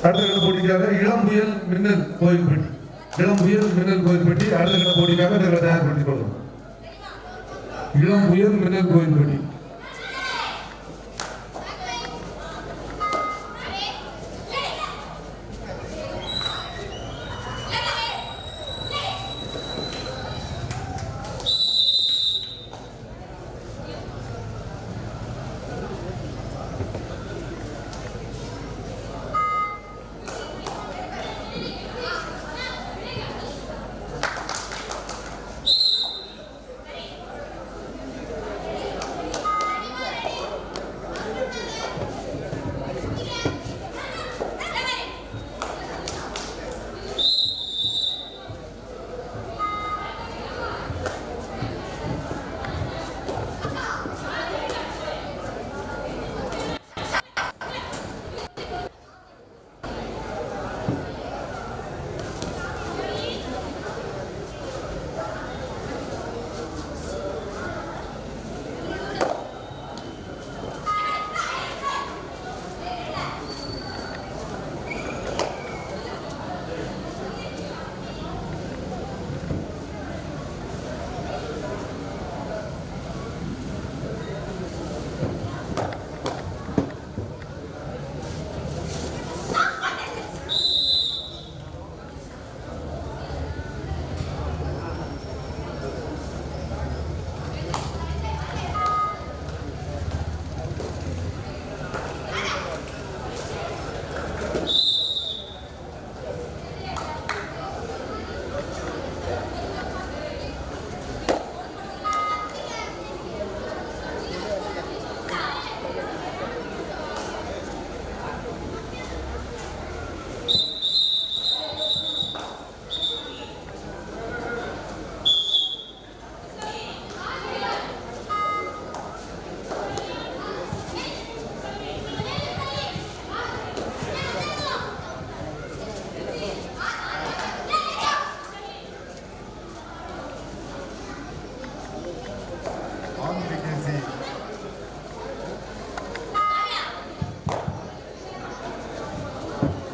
அடுத்த கட்ட போட்டிக்காக இளம் புயல் மின்னல் கோயில்பட்டி இளம் புயல் மின்னல் கோயில்பட்டி அடுத்த கட்ட போட்டிக்காக நாங்கள் தயார்படுத்திக் கொள்ளும் இளம் புயல் மின்னல் கோயில்பட்டி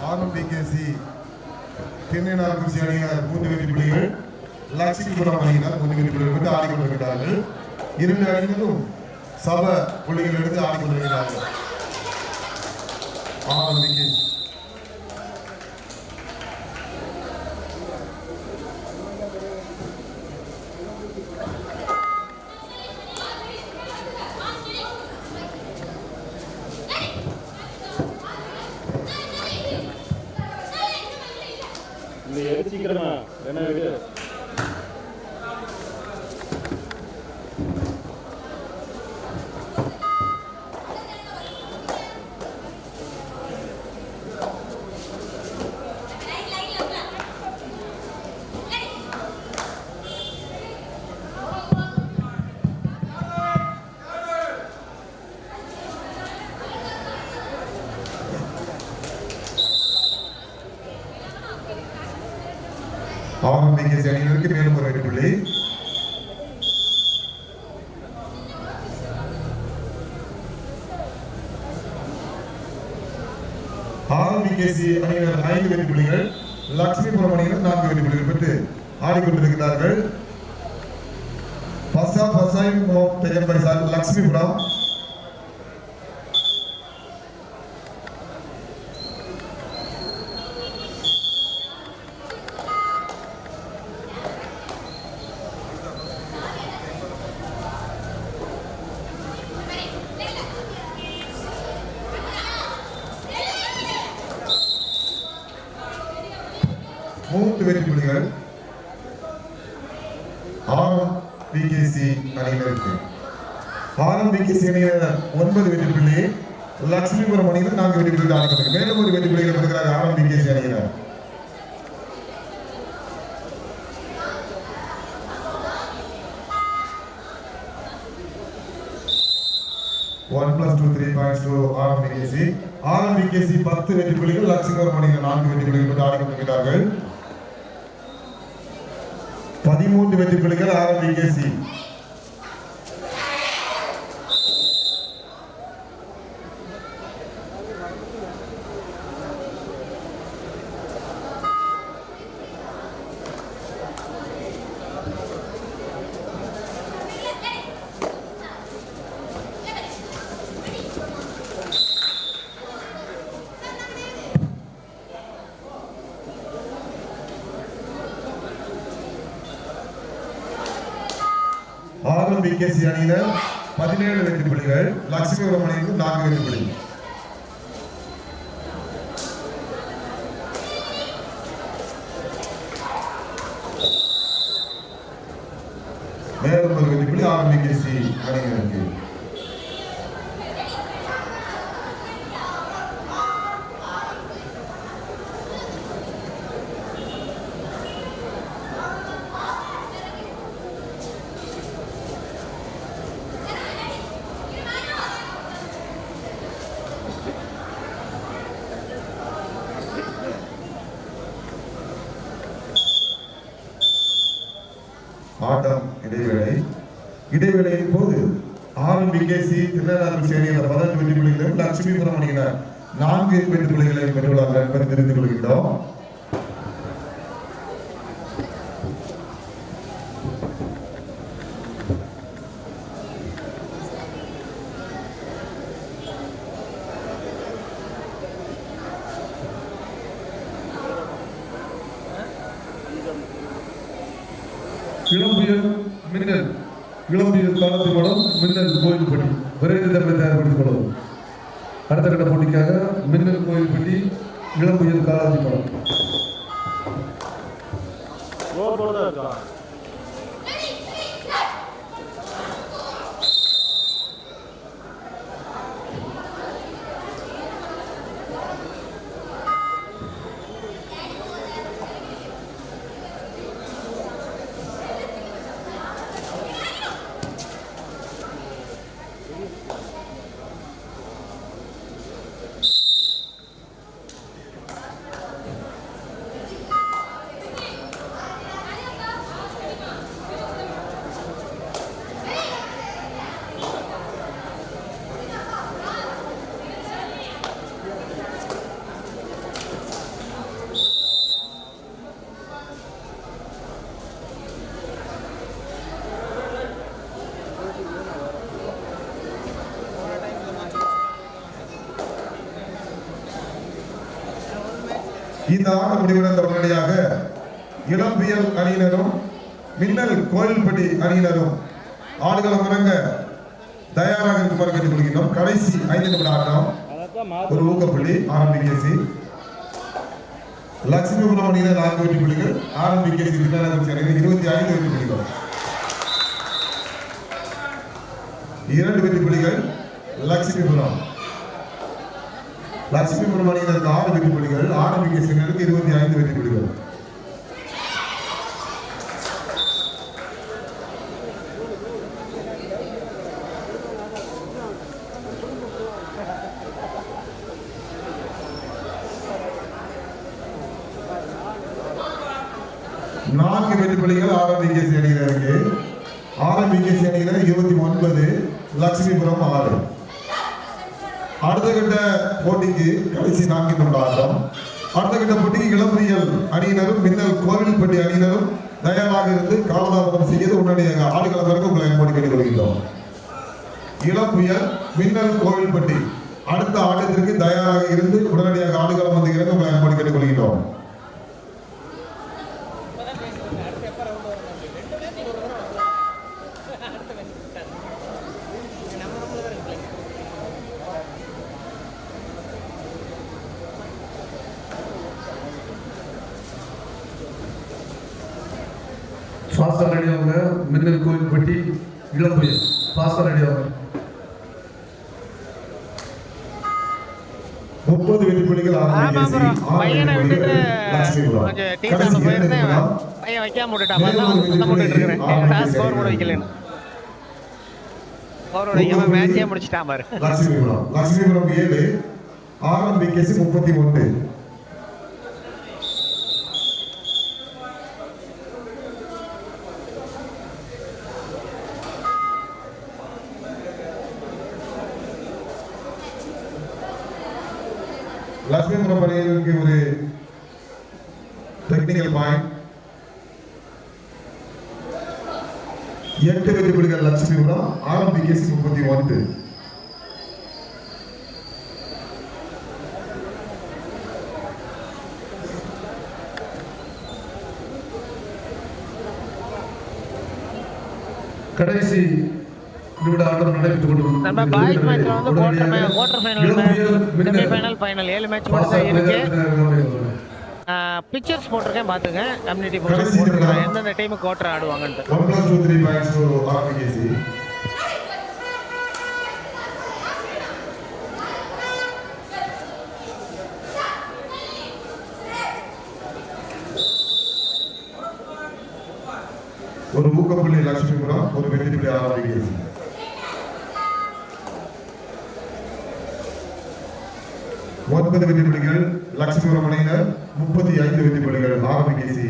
ஆனும் வேகன்சி திருநெல்வேலி குறிச்சி அணியினர் மூன்று வெற்றி புள்ளிகள் லட்சுமிபுரம் அணியினர் மூன்று வெற்றி புள்ளிகள் பெற்று ஆடிக்கொண்டிருக்கிறார்கள். இரண்டு அணியினரும் சப புள்ளிகள் எடுத்து ஆடிக்கொண்டிருக்கிறார்கள். ஆனும் சீக்கிரமா என்ன விடு ஆனும் அணியினருக்கு மேலும் ஒரு வெற்றி ஆர்பிகேசி அணியினர் ஐந்து வெற்றி புள்ளிகள் லட்சுமிபுரம் அணியினர் நான்கு வெற்றி புள்ளிகள் பெற்று ஆடிக்கொண்டிருக்கிறார்கள். பசா பசாய் லட்சுமிபுரம் மூன்று வெற்றி புள்ளிகள் ஆர் பிகேசி அணியினருக்கு ஆரம்பிக்க சேனையினர் ஒன்பது வெற்றி புள்ளி லட்சுமிபுரம் அணியினர் நான்கு வெற்றி புள்ளி ஆடிக்கொண்டிருக்கிறார் மேலும் ஒரு வெற்றி புள்ளிகள் பெறுகிறார் ஆரம்பிக்க one plus two three points two ஆரம்பிக்கேசி ஆரம்பிக்கேசி பத்து வெற்றி புள்ளிகள் லட்சுமிபுரம் அணியினர் நான்கு வெற்றி புள்ளிகள் பெற்று பதிமூன்று வெற்றி புள்ளிகள் ஆரம்பிக்கேசி ஆரம்பிக்கேசி அணியினர் பதினேழு வெற்றி புள்ளிகள் லட்சுமிபுரம் அணியினர் நான்கு வெற்றி புள்ளிகள் மேலும் ஒரு வெற்றி புள்ளி ஆரம்பிக்கேசி அணியினருக்கு ஆட்டம் இடைவேளை இடைவேளையின் போது ஆரம்பிகேசி திருநெல்வேலி சேனையினர் பதினெட்டு வெற்றி புள்ளிகளையும் லட்சுமிபுரம் அணியினர் நான்கு வெற்றி புள்ளிகளையும் பெற்றுள்ளார்கள் என்பதை தெரிந்து கொள்கின்றோம். இளம்புயல் இளம்புயல் காலத்து படம் மின்னல் கோயில்பட்டி. விரைவில் தம்மை தயார்படுத்திக் கொள்ளவும் அடுத்த கட்ட போட்டிக்காக மின்னல் கோயில்பட்டி இளம்புயல் காலாதி படம். இந்த ஆண்டு முடிவடைந்த உடனடியாக இளம்பியல் அணியினரும் மின்னல் கோயில்பட்டி அணியினரும் ஆடுகளம் இறங்க தயாராக இருக்குமாறு கேட்டுக்கொள்கின்றோம் கடைசி ஐந்து நிமிட ஆட்டம். ஒரு மாற்ற ஊக்கப்புள்ளி ஆரம்பிக்கேசி லட்சுமிபுரம் அணியினர் நான்கு வெற்றி புள்ளிகள் ஆரம்பிக்கேசி திருநெல்வேலி சேர்ந்து இருபத்தி ஐந்து வெற்றி புள்ளிகள் இரண்டு வெற்றி புள்ளிகள் லட்சுமிபுரம் லட்சுமிபுரம் அணியினருக்கு ஆறு வெற்றி புள்ளிகள் ஆரம்பிக்க சிங்கனுக்கு இருபத்தி ஐந்து வெற்றி புள்ளிகள் நான்கு வெற்றி புள்ளிகள் ஆரம்பிக்கேசி இருக்கு. ஆரம்பிக்க அணியினர் இருபத்தி ஒன்பது லட்சுமிபுரம் ஆறு. அடுத்த கட்ட போட்டிக்கு கடைசி நான்கு ஆட்டம். அடுத்த கட்ட போட்டிக்கு இளம்பரியல் அணியினரும் மின்னல் கோவில்பட்டி அணியினரும் தயாராக இருந்து காலதாமதம் செய்து உடனடியாக ஆடுகளம் வரைக்கும் உங்களை கேட்டுக் கேட்டுக்கொள்கின்றோம் இளம்புயல் மின்னல் கோவில்பட்டி அடுத்த ஆட்டத்திற்கு தயாராக இருந்து உடனடியாக ஆடுகளம் வந்து இறங்க உங்களை அன்போடு கேட்டுக்கொள்கின்றோம் ஃபாஸ்டாக ரெடியாகுங்க மின்னல் கோயில்பட்டி இளம்புயல் பாஸ்டர் ரெடியாக முப்பது வெற்றி புள்ளிகள் ஆமா ஆரம்பிச்சு ப்ரோ பையனை வைக்காம விட்டுட்டான். ஸ்கோர் கூட வைக்கலன்னு கூட வைக்காம மேட்சே முடிச்சிட்டான் பாரு. லட்சுமிபுரம் லட்சுமிபுரம் ஏழு ஆரம்பிக்கேசி முப்பத்தி ஒன்று. லட்சுமிபுரம் ஒரு டெக்னிக்கல் பாயிண்ட் எட்டு வெற்றி புள்ளிகள் லட்சுமிபுரம் ஆரம்பிக்கேசி முப்பத்தி ஒன்று கடைசி நிமிட ஆட்டம் நடைபெற்றுக் கொண்டிருக்கிறது. நம்ம பாய்ஸ் மேட்ச்ல வந்து quarter quarter final semi. Final final ஏழு மேட்ச் மட்டும் இருக்கு பிக்சர்ஸ் போட்டிருக்கேன் பாத்துங்க கம்யூனிட்டி போஸ்ட் போட்டிருக்கேன். எந்தெந்த டைம் குவார்டர் ஆடுவாங்கன்ட்டு RPKC. ஒரு ஊக்கப்புள்ளி லட்சுமிபுரம் ஒரு வெற்றிப்புள்ளி ஆரம்பிக்கிறது ஒன்பது வெற்றிப்புள்ளிகள் லட்சுமிபுரம் அணியினர் முப்பத்தி ஐந்து வெற்றிப்புள்ளிகள் ஆரம்பிக்கேசி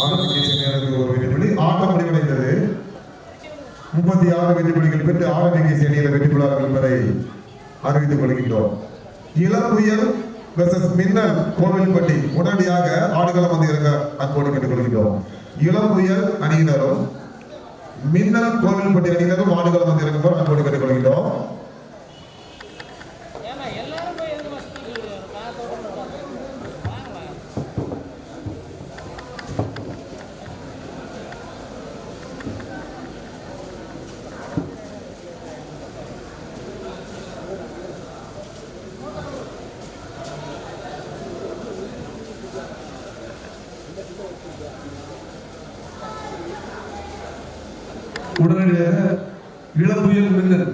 ஆரம்பிக்கேசி நேரத்தில் ஒரு வெற்றிப்புள்ளி ஆட்டம் முடிவடைந்தது முப்பத்தி ஆறு வெற்றிப்புள்ளிகள் பெற்று ஆரம்பிக்கேசி அணியில் வெற்றிப்புள்ளார்கள் என்பதை அறிவித்துக் கொள்கின்றோம். இளம் புயல் வெர்சஸ் மின்னல் கோவில்பட்டி உடனடியாக ஆடுகளம் வந்து இறங்க அன்போடு கேட்டுக்கொள்கின்றோம் இளம் புயல் அணியினரும் மின்னல் கோவில்பட்டி அணியினரும் ஆடுகளம் வந்து இறங்குமாறு அன்போடு கேட்டுக் உடனடியாக இளம்புயல் மின்னல்